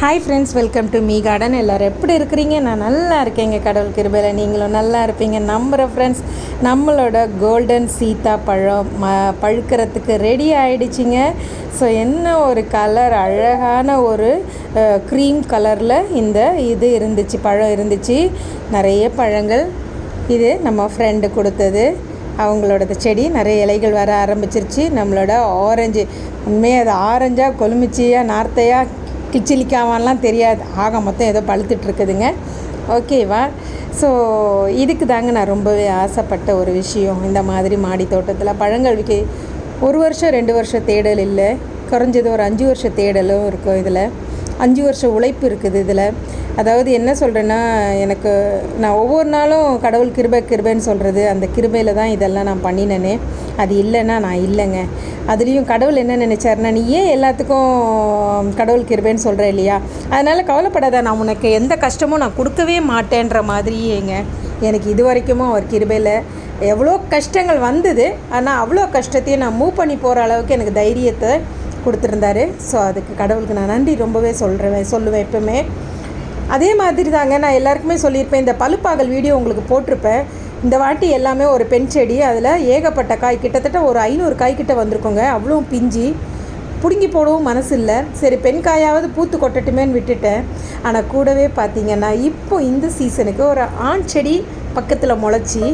Hi friends welcome to me garden எல்லோரும் எப்படி இருக்கிறீங்க? நான் நல்லா இருக்கேங்க கடவுள் கிருபையில். நீங்களும் நல்லா இருப்பீங்க. நம்புகிற ஃப்ரெண்ட்ஸ் நம்மளோட கோல்டன் சீதா பழம் ம பழுக்கிறதுக்கு ரெடி ஆகிடுச்சிங்க ஸோ என்ன ஒரு கலர் அழகான ஒரு க்ரீம் கலரில் இந்த இது இருந்துச்சு பழம் இருந்துச்சு. நிறைய பழங்கள். இது நம்ம ஃப்ரெண்டு கொடுத்தது. அவங்களோட செடி நிறைய இலைகள் வர ஆரம்பிச்சிருச்சு. நம்மளோட ஆரஞ்சு உண்மையாக அது ஆரஞ்சாக கொலுமிச்சியாக நார்த்தையாக கிச்சிலிக்காவான்லாம் தெரியாது. ஆக மொத்தம் ஏதோ பழுத்துட்ருக்குதுங்க. ஓகேவா? ஸோ இதுக்கு தாங்க நான் ரொம்பவே ஆசைப்பட்ட ஒரு விஷயம். இந்த மாதிரி மாடி தோட்டத்தில் பழங்கள் விற்க ஒரு வருஷம் ரெண்டு வருஷம் தேடல் இல்லை. குறைஞ்சது ஒரு அஞ்சு வருஷம் தேடலும் இருக்கும் இதில். அஞ்சு வருஷம் உழைப்பு இருக்குது இதில். அதாவது என்ன சொல்கிறேன்னா எனக்கு நான் ஒவ்வொரு நாளும் கடவுள் கிருபை கிருபைன்னு சொல்கிறது அந்த கிருபையில் தான் இதெல்லாம் நான் பண்ணினேனே. அது இல்லைன்னா நான் இல்லைங்க. அதுலேயும் கடவுள் என்ன நினச்சாருன்னா நீ ஏன் எல்லாத்துக்கும் கடவுள் கிருபைன்னு சொல்கிற இல்லையா? அதனால் கவலைப்படாத நான் உனக்கு எந்த கஷ்டமும் நான் கொடுக்கவே மாட்டேன்ற மாதிரியேங்க. எனக்கு இது வரைக்கும் அவர் கிருபையில் எவ்வளோ கஷ்டங்கள் வந்தது. ஆனால் அவ்வளோ கஷ்டத்தையும் நான் மூவ் பண்ணி போகிற அளவுக்கு எனக்கு தைரியத்தை கொடுத்துருந்தாரு. ஸோ அதுக்கு கடவுளுக்கு நான் நன்றி ரொம்பவே சொல்கிறேன் சொல்லுவேன் எப்பவுமே. அதே மாதிரி தாங்க நான் எல்லாருக்குமே சொல்லியிருப்பேன் இந்த பழுப்பாகல் வீடியோ உங்களுக்கு போட்டிருப்பேன். இந்த வாட்டி எல்லாமே ஒரு பெண் செடி அதில் ஏகப்பட்ட காய் கிட்டத்தட்ட ஒரு ஐநூறு காய் கிட்ட வந்திருக்கோங்க. அவ்வளோ பிஞ்சி பிடுங்கி போடவும் மனசு இல்லை. சரி பெண் காயாவது பூத்து கொட்டட்டுமேன்னு விட்டுட்டேன். ஆனால் கூடவே பார்த்தீங்கன்னா இப்போ இந்த சீசனுக்கு ஒரு ஆண் செடி பக்கத்தில் முளைச்சி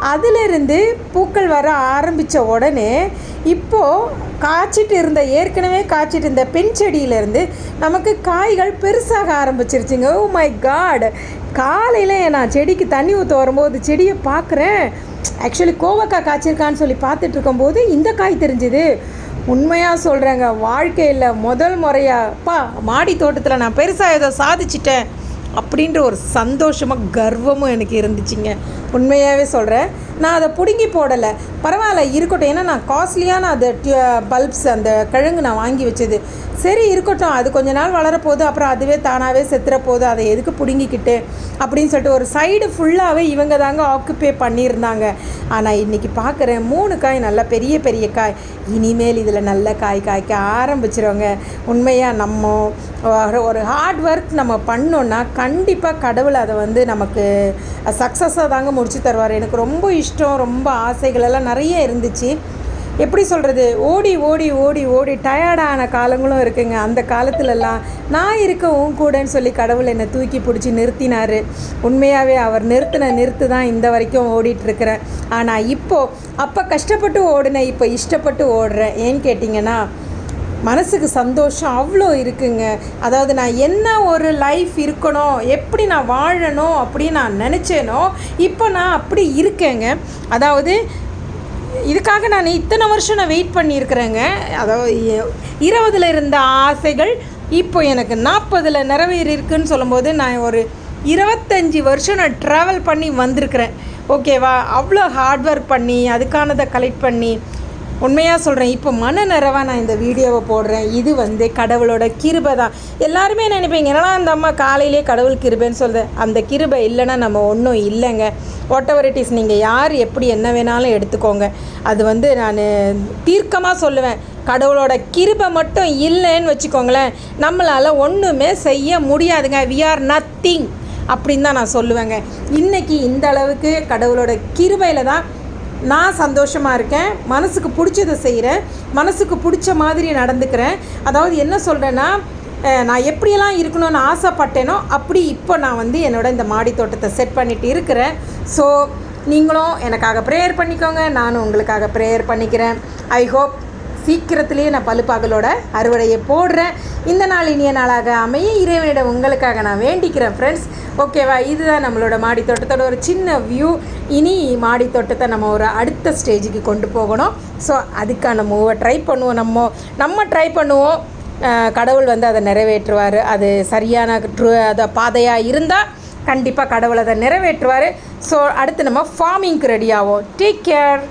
அதிலிருந்து பூக்கள் வர ஆரம்பித்த உடனே இப்போது காய்ச்சிட்டு இருந்த ஏற்கனவே காய்ச்சிட்டு இருந்த பெண் செடியிலேருந்து நமக்கு காய்கள் பெருசாக ஆரம்பிச்சிருச்சுங்க. Oh ஓ மை காட் காலையில் நான் செடிக்கு தண்ணி ஊற்ற வரும்போது செடியை பார்க்குறேன். ஆக்சுவலி கோவக்காய் காய்ச்சிருக்கான்னு சொல்லி பார்த்துட்டு இருக்கும்போது இந்த காய் தெரிஞ்சுது. உண்மையாக சொல்கிறேங்க வாழ்க்கையில் முதல் முறையாக பா மாடி தோட்டத்தில் நான் பெருசாக ஏதோ சாதிச்சிட்டேன். அப்படின்ற ஒரு சந்தோஷமாக கர்வமும் எனக்கு இருந்துச்சுங்க. உண்மையாகவே சொல்கிறேன் நான் அதை பிடுங்கி போடலை. பரவாயில்ல இருக்கட்டும். ஏன்னா நான் காஸ்ட்லியான அந்த பல்ப்ஸ் அந்த கிழங்கு நான் வாங்கி வச்சது. சரி இருக்கட்டும். அது கொஞ்ச நாள் வளரப்போகுது. அப்புறம் அதுவே தானாகவே செத்துறப்போகுது. அதை எதுக்கு பிடுங்கிக்கிட்டு? அப்படின்னு சொல்லிட்டு ஒரு சைடு ஃபுல்லாகவே இவங்க தாங்க ஆக்குப்பே பண்ணியிருந்தாங்க. ஆனால் இன்றைக்கி பார்க்குறேன் மூணு காய் நல்லா பெரிய பெரிய காய். இனிமேல் இதில் நல்ல காய் காய்க்க ஆரம்பிச்சிருவங்க. உண்மையாக நம்ம ஒரு ஹார்ட் ஒர்க் நம்ம பண்ணோன்னா கண்டிப்பாக கடவுள் அதை வந்து நமக்கு சக்ஸஸாக தாங்க முடிச்சு தருவார். எனக்கு ரொம்ப இஷ்டம் ரொம்ப ஆசைகளெல்லாம் நிறைய இருந்துச்சு. எப்படி சொல்கிறது ஓடி ஓடி ஓடி ஓடி டயர்டான காலங்களும் இருக்குங்க. அந்த காலத்துலலாம் நான் இருக்க உன் கூடன்னு சொல்லி கடவுள் என்னை தூக்கி பிடிச்சி நிறுத்தினார். உண்மையாகவே அவர் நிறுத்தின நிறுத்து தான் இந்த வரைக்கும் ஓடிட்டுருக்கிறேன் ஆனால் இப்போது அப்போ கஷ்டப்பட்டு ஓடினேன் இப்போ இஷ்டப்பட்டு ஓடுறேன் ஏன்னு கேட்டிங்கன்னா மனசுக்கு சந்தோஷம் அவ்வளோ இருக்குங்க. அதாவது நான் என்ன ஒரு லைஃப் இருக்கணும் எப்படி நான் வாழணும் அப்படின்னு நான் நினச்சேனோ இப்போ நான் அப்படி இருக்கேங்க. அதாவது இதுக்காக நான் இத்தனை வருஷம் நான் வெயிட் பண்ணியிருக்கிறேங்க. அதாவது இருபதில் இருந்த ஆசைகள் இப்போ எனக்கு நாற்பதில் நிறைவேறியிருக்குன்னு சொல்லும்போது நான் ஒரு இருபத்தஞ்சி வருஷம் நான் ட்ராவல் பண்ணி வந்திருக்கிறேன். ஓகேவா அவ்வளோ ஹார்ட் ஒர்க் பண்ணி அதுக்கானதை கலெக்ட் பண்ணி உண்மையாக சொல்கிறேன் இப்போ மன நிறைவாக நான் இந்த வீடியோவை போடுறேன். இது வந்து கடவுளோட கிருபை தான். எல்லாருமே நினைப்பீங்க? என்னன்னா அந்த அம்மா காலையிலே கடவுள் கிருபைன்னு சொல்லுது அந்த கிருபை இல்லைன்னா நம்ம ஒன்றும் இல்லைங்க. வாட் எவர் இட் இஸ் நீங்கள் யார் எப்படி என்ன வேணாலும் எடுத்துக்கோங்க. அது வந்து நான் தீர்க்கமாக சொல்லுவேன். கடவுளோட கிருபை மட்டும் இல்லைன்னு வச்சுக்கோங்களேன். நம்மளால் ஒன்றுமே செய்ய முடியாதுங்க. வி ஆர் நத்திங் அப்படின்னு தான் நான் சொல்லுவேங்க. இன்றைக்கி இந்த அளவுக்கு கடவுளோட கிருபையில் தான் நான் சந்தோஷமாக இருக்கேன் மனசுக்கு பிடிச்சதை செய்கிறேன் மனசுக்கு பிடிச்ச மாதிரி நடந்துக்கிறேன். அதாவது என்ன சொல்கிறேன்னா நான் எப்படியெல்லாம் இருக்கணும்னு ஆசைப்பட்டேனோ அப்படி இப்போ நான் வந்து என்னோட இந்த மாடி தோட்டத்தை செட் பண்ணிட்டு இருக்கிறேன். ஸோ நீங்களும் எனக்காக ப்ரேயர் பண்ணிக்கோங்க நானும் உங்களுக்காக ப்ரேயர் பண்ணிக்கிறேன். ஐ ஹோப் சீக்கிரத்திலேயே நான் பழுப்பாகலோட அறுவடையை போடுறேன். இந்த நாள் இனிய நாளாக அமைய இறைவனிடம் உங்களுக்காக நான் வேண்டிக்கிறேன் ஃப்ரெண்ட்ஸ் ஓகேவா இதுதான் நம்மளோட மாடி தோட்டத்தோட ஒரு சின்ன வியூ இனி மாடி தோட்டத்தை நம்ம ஒரு அடுத்த ஸ்டேஜுக்கு கொண்டு போகணும். ஸோ அதுக்கான மூவை ட்ரை பண்ணுவோம். நம்ம நம்ம ட்ரை பண்ணுவோம். கடவுள் வந்து அதை நிறைவேற்றுவார். அது சரியான ட்ரு அதை பாதையாக இருந்தால் கண்டிப்பாக கடவுள் அதை நிறைவேற்றுவார். ஸோ அடுத்து நம்ம ஃபார்மிங்க்கு ரெடி ஆகும் டேக் கேர்